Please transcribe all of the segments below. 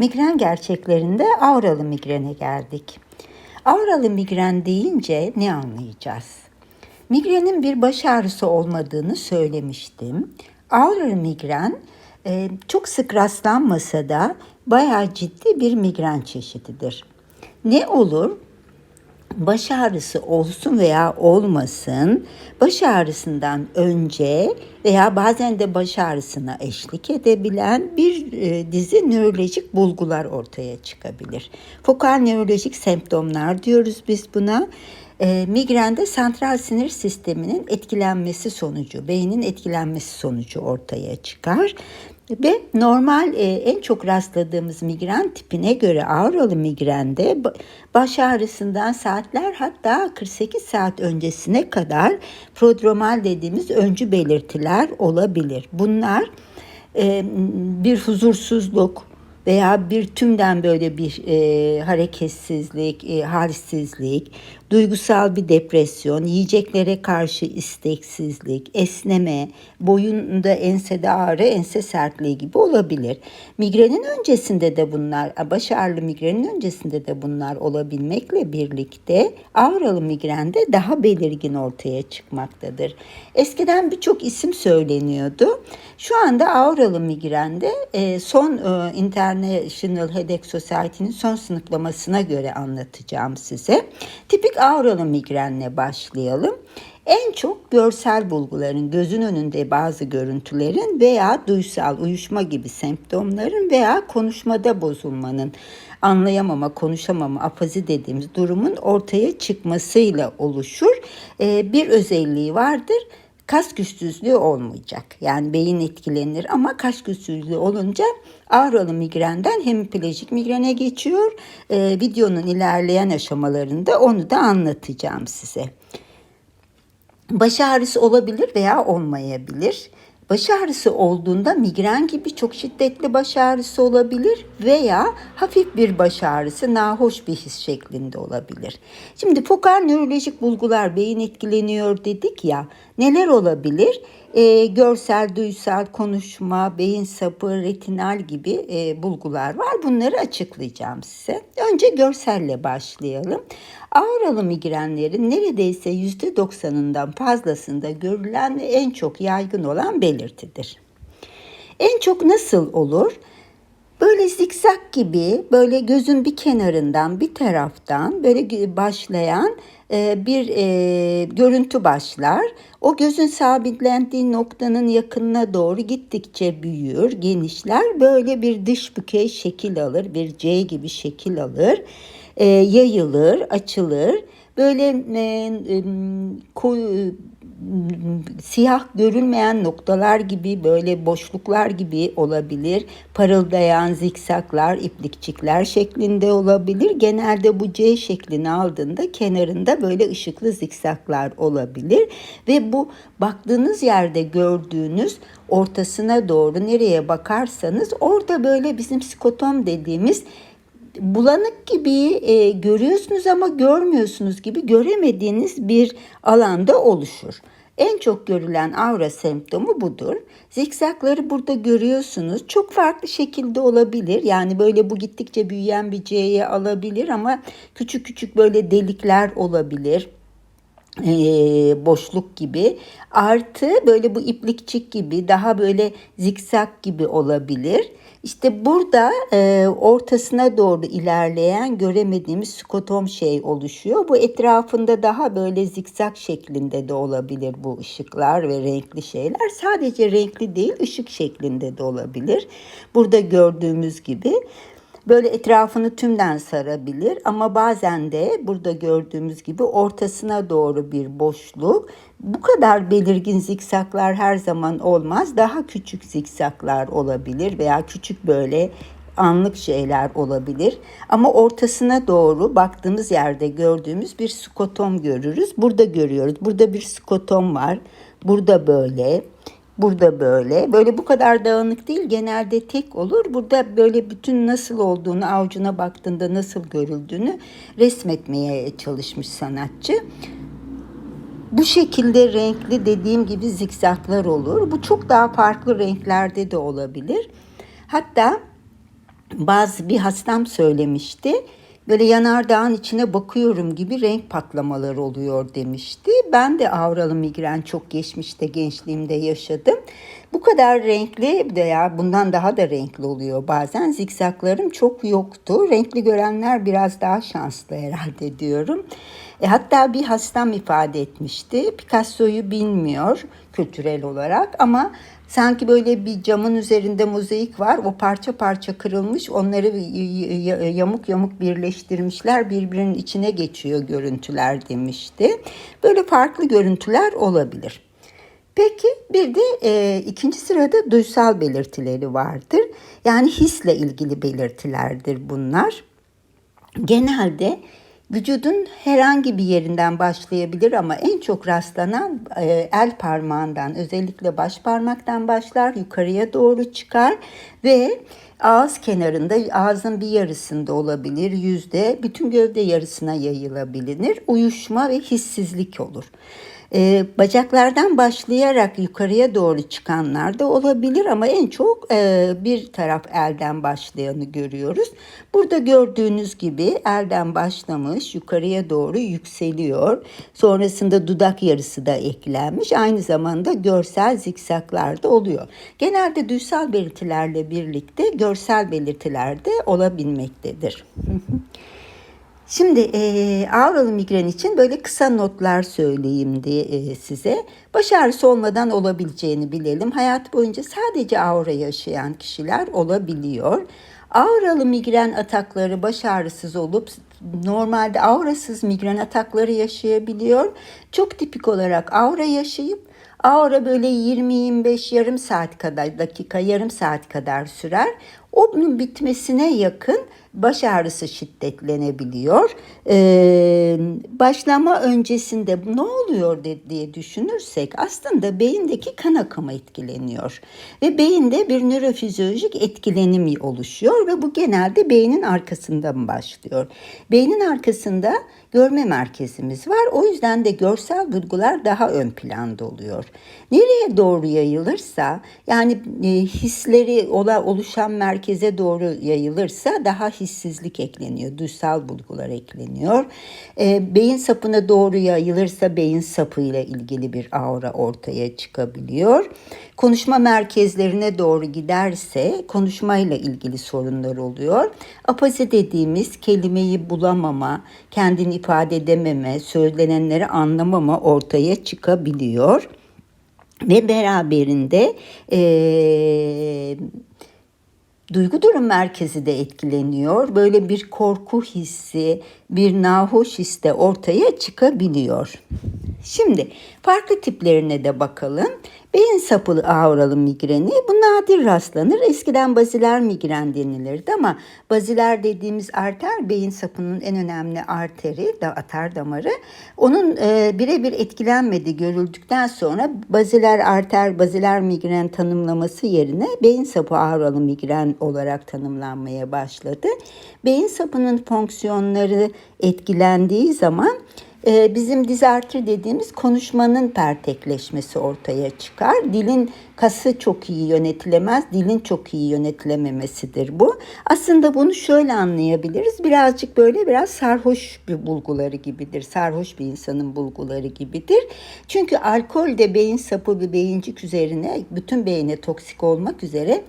Migren gerçeklerinde auralı migrene geldik. Auralı migren deyince ne anlayacağız? Migrenin bir baş ağrısı olmadığını söylemiştim. Auralı migren e, çok sık rastlanmasa da bayağı ciddi bir migren çeşididir. Ne olur? Baş ağrısı olsun veya olmasın baş ağrısından önce veya bazen de baş ağrısına eşlik edebilen bir e, dizi nörolojik bulgular ortaya çıkabilir. Fokal nörolojik semptomlar diyoruz biz buna. E, migrende santral sinir sisteminin etkilenmesi sonucu, beynin etkilenmesi sonucu ortaya çıkar. Ve normal e, en çok rastladığımız migren tipine göre auralı migrende baş ağrısından saatler hatta 48 saat öncesine kadar prodromal dediğimiz öncü belirtiler olabilir. Bunlar e, bir huzursuzluk, veya bir tümden böyle bir e, hareketsizlik, e, halsizlik, duygusal bir depresyon, yiyeceklere karşı isteksizlik, esneme, boyunda ensede ağrı, ense sertliği gibi olabilir. Migrenin öncesinde de bunlar, baş ağrılı migrenin öncesinde de bunlar olabilmekle birlikte auralı migrende daha belirgin ortaya çıkmaktadır. Eskiden birçok isim söyleniyordu. Şu anda auralı migrende e, son e, International Headache Society'nin son sınıflamasına göre anlatacağım size. Tipik auralı migrenle başlayalım. En çok görsel bulguların, gözün önünde bazı görüntülerin veya duysal uyuşma gibi semptomların veya konuşmada bozulmanın, anlayamama, konuşamama, afazi dediğimiz durumun ortaya çıkmasıyla oluşur. Ee, bir özelliği vardır kas güçsüzlüğü olmayacak. Yani beyin etkilenir ama kas güçsüzlüğü olunca auralı migrenden hemiplejik migrene geçiyor. Ee, videonun ilerleyen aşamalarında onu da anlatacağım size. Baş ağrısı olabilir veya olmayabilir. Baş ağrısı olduğunda migren gibi çok şiddetli baş ağrısı olabilir veya hafif bir baş ağrısı nahoş bir his şeklinde olabilir. Şimdi fokal nörolojik bulgular beyin etkileniyor dedik ya neler olabilir? E, görsel, duysal, konuşma, beyin sapı, retinal gibi e, bulgular var. Bunları açıklayacağım size. Önce görselle başlayalım. Auralı migrenlerin neredeyse %90'ından fazlasında görülen ve en çok yaygın olan belirtidir. En çok nasıl olur? Böyle zikzak gibi böyle gözün bir kenarından bir taraftan böyle başlayan e, bir e, görüntü başlar. O gözün sabitlendiği noktanın yakınına doğru gittikçe büyür, genişler. Böyle bir dış bükey şekil alır, bir C gibi şekil alır e, yayılır, açılır. Böyle e, e, siyah görülmeyen noktalar gibi böyle boşluklar gibi olabilir. Parıldayan zikzaklar, iplikçikler şeklinde olabilir. Genelde bu C şeklini aldığında kenarında böyle ışıklı zikzaklar olabilir. Ve bu baktığınız yerde gördüğünüz ortasına doğru nereye bakarsanız orada böyle bizim skotom dediğimiz bulanık gibi e, görüyorsunuz ama görmüyorsunuz gibi göremediğiniz bir alanda oluşur. En çok görülen aura semptomu budur. Zikzakları burada görüyorsunuz. Çok farklı şekilde olabilir. Yani böyle bu gittikçe büyüyen bir C'ye alabilir ama küçük küçük böyle delikler olabilir e, boşluk gibi artı böyle bu iplikçik gibi daha böyle zikzak gibi olabilir. İşte burada e, ortasına doğru ilerleyen göremediğimiz skotom şey oluşuyor. Bu etrafında daha böyle zikzak şeklinde de olabilir bu ışıklar ve renkli şeyler. Sadece renkli değil ışık şeklinde de olabilir. Burada gördüğümüz gibi böyle etrafını tümden sarabilir ama bazen de burada gördüğümüz gibi ortasına doğru bir boşluk. Bu kadar belirgin zikzaklar her zaman olmaz. Daha küçük zikzaklar olabilir veya küçük böyle anlık şeyler olabilir. Ama ortasına doğru baktığımız yerde gördüğümüz bir skotom görürüz. Burada görüyoruz. Burada bir skotom var. Burada böyle. Burada böyle. Böyle bu kadar dağınık değil. Genelde tek olur. Burada böyle bütün nasıl olduğunu, avucuna baktığında nasıl görüldüğünü resmetmeye çalışmış sanatçı. Bu şekilde renkli dediğim gibi zikzaklar olur. Bu çok daha farklı renklerde de olabilir. Hatta bazı bir hastam söylemişti. Böyle yanardağın içine bakıyorum gibi renk patlamaları oluyor demişti. Ben de avralı migren çok geçmişte gençliğimde yaşadım. Bu kadar renkli veya bundan daha da renkli oluyor bazen. Zikzaklarım çok yoktu. Renkli görenler biraz daha şanslı herhalde diyorum. E, hatta bir hastam ifade etmişti. Picasso'yu bilmiyor kültürel olarak ama sanki böyle bir camın üzerinde mozaik var. O parça parça kırılmış. Onları yamuk yamuk birleştirmişler. Birbirinin içine geçiyor görüntüler demişti. Böyle farklı görüntüler olabilir. Peki bir de e, ikinci sırada duysal belirtileri vardır. Yani hisle ilgili belirtilerdir bunlar. Genelde vücudun herhangi bir yerinden başlayabilir ama en çok rastlanan e, el parmağından özellikle baş parmaktan başlar yukarıya doğru çıkar ve ağız kenarında ağzın bir yarısında olabilir yüzde bütün gövde yarısına yayılabilir uyuşma ve hissizlik olur. E, bacaklardan başlayarak yukarıya doğru çıkanlar da olabilir ama en çok e, bir taraf elden başlayanı görüyoruz. Burada gördüğünüz gibi elden başlamış yukarıya doğru yükseliyor. Sonrasında dudak yarısı da eklenmiş. Aynı zamanda görsel zikzaklar da oluyor. Genelde duysal belirtilerle birlikte görsel belirtiler de olabilmektedir. Şimdi e, auralı migren için böyle kısa notlar söyleyeyim diye e, size. Baş ağrısı olmadan olabileceğini bilelim. Hayat boyunca sadece aura yaşayan kişiler olabiliyor. Auralı migren atakları baş ağrısız olup normalde aurasız migren atakları yaşayabiliyor. Çok tipik olarak aura yaşayıp aura böyle 20-25 yarım saat kadar dakika yarım saat kadar sürer. Onun bitmesine yakın baş ağrısı şiddetlenebiliyor. Ee, başlama öncesinde ne oluyor diye düşünürsek aslında beyindeki kan akımı etkileniyor. Ve beyinde bir nörofizyolojik etkilenim oluşuyor ve bu genelde beynin arkasından başlıyor. Beynin arkasında görme merkezimiz var. O yüzden de görsel duygular daha ön planda oluyor. Nereye doğru yayılırsa yani e, hisleri oluşan merkeze doğru yayılırsa daha hissizlik ekleniyor. Duysal bulgular ekleniyor. E, beyin sapına doğru yayılırsa beyin sapı ile ilgili bir aura ortaya çıkabiliyor. Konuşma merkezlerine doğru giderse konuşmayla ilgili sorunlar oluyor. Apazi dediğimiz kelimeyi bulamama, kendini ifade edememe, söylenenleri anlamama ortaya çıkabiliyor. Ve beraberinde e, duygu durum merkezi de etkileniyor. Böyle bir korku hissi, bir nahoş his de ortaya çıkabiliyor. Şimdi farklı tiplerine de bakalım. Beyin sapılı auralı migreni bu nadir rastlanır. Eskiden baziler migren denilirdi ama baziler dediğimiz arter beyin sapının en önemli arteri, da atar damarı. Onun e, birebir etkilenmedi görüldükten sonra baziler arter, baziler migren tanımlaması yerine beyin sapı auralı migren olarak tanımlanmaya başladı. Beyin sapının fonksiyonları etkilendiği zaman e, bizim dizartri dediğimiz konuşmanın pertekleşmesi ortaya çıkar. Dilin kası çok iyi yönetilemez, dilin çok iyi yönetilememesidir bu. Aslında bunu şöyle anlayabiliriz. Birazcık böyle biraz sarhoş bir bulguları gibidir. Sarhoş bir insanın bulguları gibidir. Çünkü alkol de beyin sapı bir beyincik üzerine bütün beyine toksik olmak üzere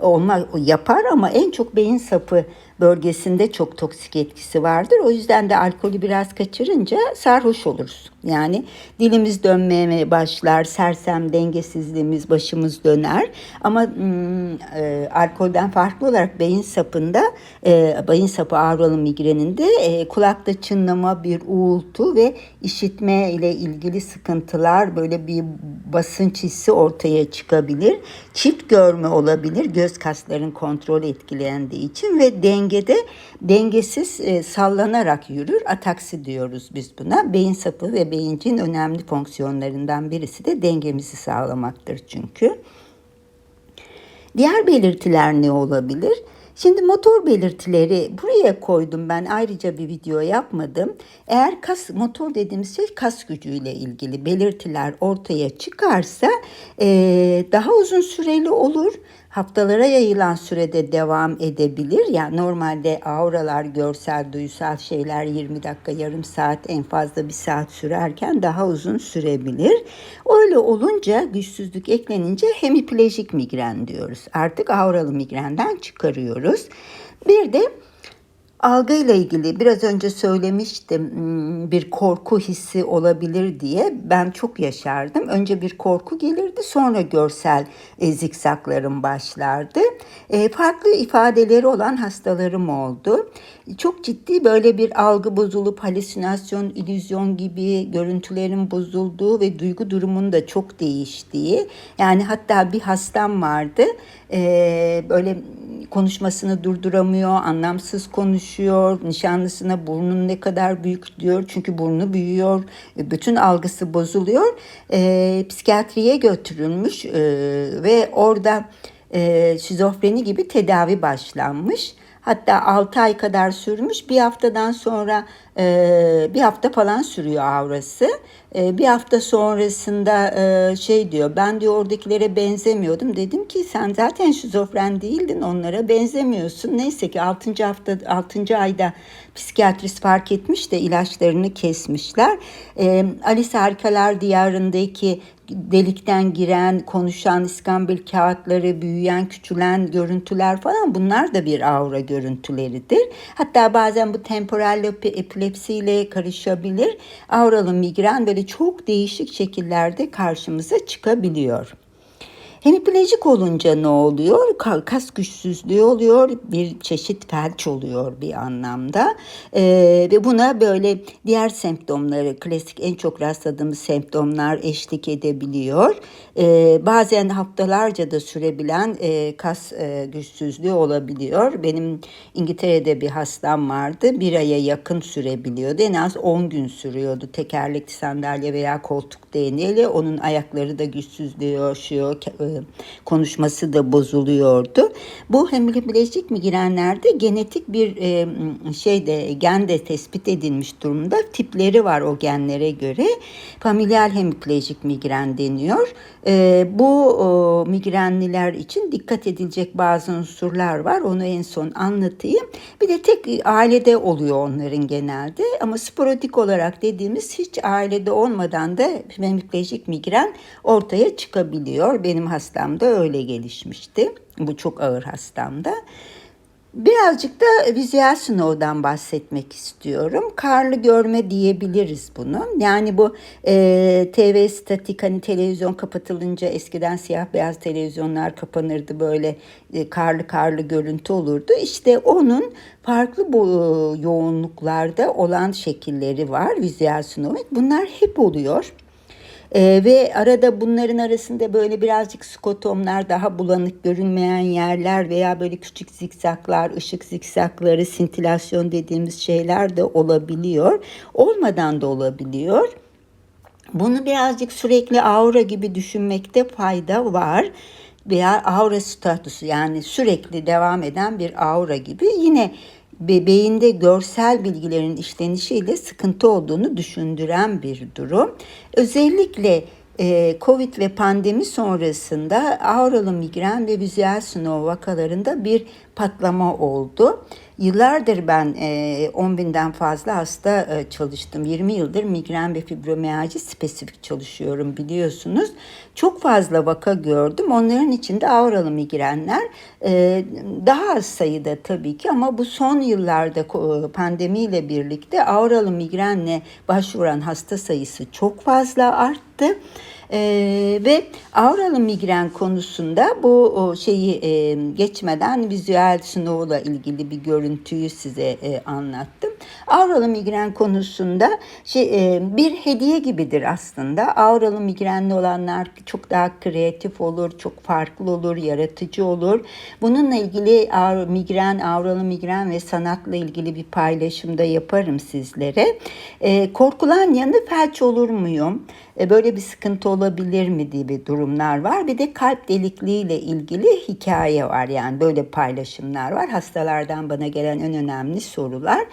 olma yapar ama en çok beyin sapı bölgesinde çok toksik etkisi vardır. O yüzden de alkolü biraz kaçırınca sarhoş oluruz. Yani dilimiz dönmeye başlar, sersem dengesizliğimiz başımız döner. Ama hmm, e, alkolden farklı olarak beyin sapında, e, beyin sapı ağrılı migreninde e, kulakta çınlama, bir uğultu ve işitme ile ilgili sıkıntılar, böyle bir basınç hissi ortaya çıkabilir. Çift görme olabilir, göz kasların kontrol etkilendiği için ve dengede dengesiz e, sallanarak yürür. Ataksi diyoruz biz buna. Beyin sapı ve beyincin önemli fonksiyonlarından birisi de dengemizi sağlamaktır çünkü. Diğer belirtiler ne olabilir? Şimdi motor belirtileri buraya koydum ben ayrıca bir video yapmadım. Eğer kas motor dediğimiz şey kas gücüyle ilgili belirtiler ortaya çıkarsa e, daha uzun süreli olur haftalara yayılan sürede devam edebilir. Yani normalde auralar, görsel, duysal şeyler 20 dakika, yarım saat, en fazla bir saat sürerken daha uzun sürebilir. Öyle olunca güçsüzlük eklenince hemiplejik migren diyoruz. Artık auralı migrenden çıkarıyoruz. Bir de Algıyla ilgili biraz önce söylemiştim hmm, bir korku hissi olabilir diye ben çok yaşardım. Önce bir korku gelirdi sonra görsel e, zikzaklarım başlardı. E, farklı ifadeleri olan hastalarım oldu. Çok ciddi böyle bir algı bozulup halüsinasyon, illüzyon gibi görüntülerin bozulduğu ve duygu durumunun da çok değiştiği. Yani hatta bir hastam vardı e, böyle konuşmasını durduramıyor, anlamsız konuşuyor, nişanlısına burnun ne kadar büyük diyor çünkü burnu büyüyor, e, bütün algısı bozuluyor. E, psikiyatriye götürülmüş e, ve orada e, şizofreni gibi tedavi başlanmış. Hatta 6 ay kadar sürmüş. Bir haftadan sonra e, bir hafta falan sürüyor avrası. E, bir hafta sonrasında e, şey diyor ben diyor oradakilere benzemiyordum. Dedim ki sen zaten şizofren değildin onlara benzemiyorsun. Neyse ki 6. hafta 6. ayda psikiyatrist fark etmiş de ilaçlarını kesmişler. E, Alice Harikalar Diyarı'ndaki delikten giren, konuşan iskambil kağıtları, büyüyen, küçülen görüntüler falan bunlar da bir aura görüntüleridir. Hatta bazen bu temporal epilepsiyle karışabilir. Auralı migren böyle çok değişik şekillerde karşımıza çıkabiliyor. Hemiplejik olunca ne oluyor? Kas güçsüzlüğü oluyor, bir çeşit felç oluyor bir anlamda. Ee, ve buna böyle diğer semptomları, klasik en çok rastladığımız semptomlar eşlik edebiliyor. Ee, bazen haftalarca da sürebilen e, kas e, güçsüzlüğü olabiliyor. Benim İngiltere'de bir hastam vardı. Bir aya yakın sürebiliyordu. En az 10 gün sürüyordu. Tekerlekli sandalye veya koltuk değneğiyle. Onun ayakları da güçsüzleşiyor, e, konuşması da bozuluyordu. Bu hemiplejik migrenlerde genetik bir e, şeyde gen de tespit edilmiş durumda. Tipleri var o genlere göre. Familial hemiplejik migren deniyor. E, bu o, migrenliler için dikkat edilecek bazı unsurlar var. Onu en son anlatayım. Bir de tek ailede oluyor onların genelde. Ama sporadik olarak dediğimiz hiç ailede olmadan da hemiplejik migren ortaya çıkabiliyor. Benim hastamda öyle gelişmişti. Bu çok ağır hastamda. Birazcık da vizüel sınavdan bahsetmek istiyorum. Karlı görme diyebiliriz bunu. Yani bu e, TV statik hani televizyon kapatılınca eskiden siyah beyaz televizyonlar kapanırdı böyle e, karlı karlı görüntü olurdu. İşte onun farklı bu yoğunluklarda olan şekilleri var vizüel sinomik. Bunlar hep oluyor. Ee, ve arada bunların arasında böyle birazcık skotomlar, daha bulanık görünmeyen yerler veya böyle küçük zikzaklar, ışık zikzakları, sintilasyon dediğimiz şeyler de olabiliyor. Olmadan da olabiliyor. Bunu birazcık sürekli aura gibi düşünmekte fayda var veya aura statüsü yani sürekli devam eden bir aura gibi yine beyinde görsel bilgilerin işlenişiyle sıkıntı olduğunu düşündüren bir durum. Özellikle e, Covid ve pandemi sonrasında auralı migren ve vizüel sinov vakalarında bir patlama oldu. Yıllardır ben e, 10 binden fazla hasta e, çalıştım. 20 yıldır migren ve fibromiyalji spesifik çalışıyorum biliyorsunuz. Çok fazla vaka gördüm. Onların içinde auralı migrenler e, daha az sayıda tabii ki ama bu son yıllarda e, pandemiyle birlikte auralı migrenle başvuran hasta sayısı çok fazla arttı. Ee, ve auralı migren konusunda bu o şeyi e, geçmeden vizüel sınavla ilgili bir görüntüyü size e, anlattım. Auralı migren konusunda şey, e, bir hediye gibidir aslında. Auralı migrenli olanlar çok daha kreatif olur, çok farklı olur, yaratıcı olur. Bununla ilgili aur, migren, auralı migren ve sanatla ilgili bir paylaşımda yaparım sizlere. E, korkulan yanı felç olur muyum? E, böyle bir sıkıntı olabilir mi gibi durumlar var. Bir de kalp delikliği ile ilgili hikaye var. Yani böyle paylaşımlar var. Hastalardan bana gelen en önemli sorular.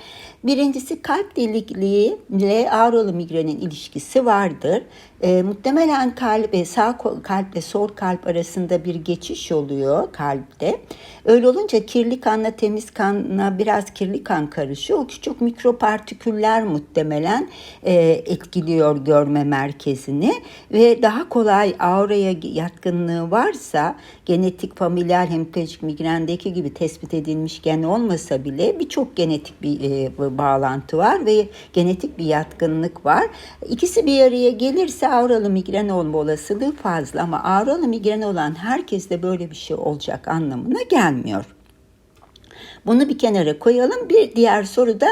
Birincisi kalp delikliği ile ağrılı migrenin ilişkisi vardır. E, muhtemelen kalp, e, sağ kalple sol kalp arasında bir geçiş oluyor kalpte. Öyle olunca kirli kanla temiz kanla biraz kirli kan karışıyor. O küçük mikropartiküller muhtemelen e, etkiliyor görme merkezini ve daha kolay auraya yatkınlığı varsa genetik familial hemipleji migrendeki gibi tespit edilmiş gen olmasa bile birçok genetik bir e, bağlantı var ve genetik bir yatkınlık var. İkisi bir araya gelirse auralı migren olma olasılığı fazla ama auralı migren olan herkeste böyle bir şey olacak anlamına gelmiyor. Bunu bir kenara koyalım. Bir diğer soru da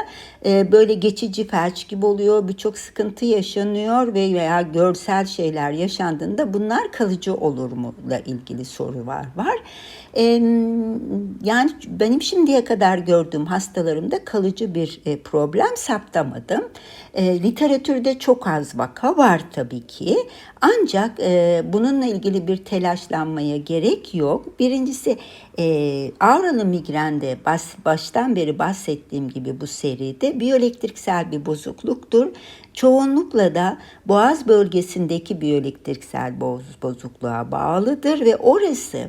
e, böyle geçici felç gibi oluyor. Birçok sıkıntı yaşanıyor ve veya görsel şeyler yaşandığında bunlar kalıcı olur mu ile ilgili soru var. var. Yani benim şimdiye kadar gördüğüm hastalarımda kalıcı bir e, problem saptamadım. E, literatürde çok az vaka var tabii ki. Ancak e, bununla ilgili bir telaşlanmaya gerek yok. Birincisi e, auralı migrende bas, baştan beri bahsettiğim gibi bu seride biyoelektriksel bir bozukluktur. Çoğunlukla da boğaz bölgesindeki biyoelektriksel boz, bozukluğa bağlıdır ve orası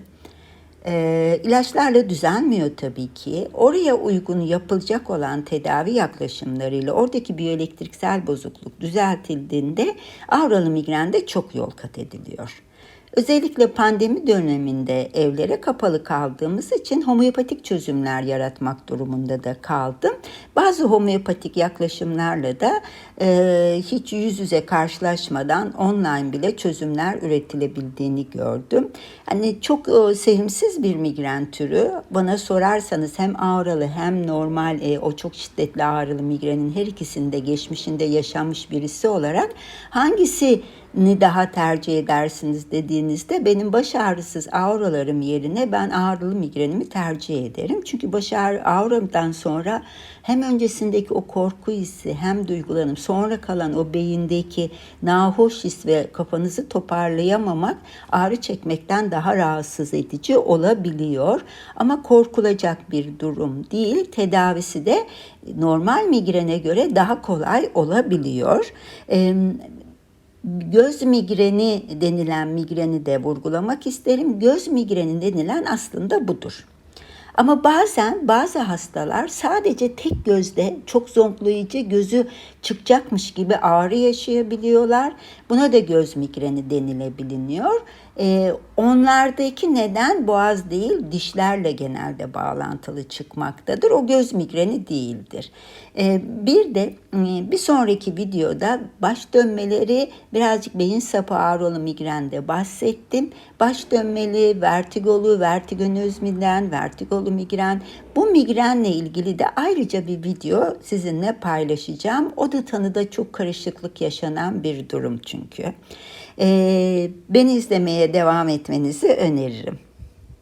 e, ilaçlarla düzelmiyor tabii ki. Oraya uygun yapılacak olan tedavi yaklaşımlarıyla oradaki biyoelektriksel bozukluk düzeltildiğinde avralı migrende çok yol kat ediliyor. Özellikle pandemi döneminde evlere kapalı kaldığımız için homeopatik çözümler yaratmak durumunda da kaldım. Bazı homeopatik yaklaşımlarla da e, hiç yüz yüze karşılaşmadan online bile çözümler üretilebildiğini gördüm. Hani çok e, sevimsiz bir migren türü. Bana sorarsanız hem ağrılı hem normal e, o çok şiddetli ağrılı migrenin her ikisinde geçmişinde yaşanmış birisi olarak hangisi ni daha tercih edersiniz dediğinizde benim baş ağrısız auralarım yerine ben ağrılı migrenimi tercih ederim. Çünkü baş ağrı auramdan sonra hem öncesindeki o korku hissi hem duygulanım sonra kalan o beyindeki nahoş his ve kafanızı toparlayamamak ağrı çekmekten daha rahatsız edici olabiliyor. Ama korkulacak bir durum değil. Tedavisi de normal migrene göre daha kolay olabiliyor. Ee, göz migreni denilen migreni de vurgulamak isterim. Göz migreni denilen aslında budur. Ama bazen bazı hastalar sadece tek gözde çok zonklayıcı gözü çıkacakmış gibi ağrı yaşayabiliyorlar. Buna da göz migreni denilebiliniyor. Ee, onlardaki neden boğaz değil dişlerle genelde bağlantılı çıkmaktadır. O göz migreni değildir. Ee, bir de e, bir sonraki videoda baş dönmeleri birazcık beyin sapı ağrılı migrende bahsettim. Baş dönmeli, vertigolu, vertigonöz migren, vertigolu migren. Bu migrenle ilgili de ayrıca bir video sizinle paylaşacağım. O da tanıda çok karışıklık yaşanan bir durum çünkü. Ee, beni izlemeye devam etmenizi öneririm.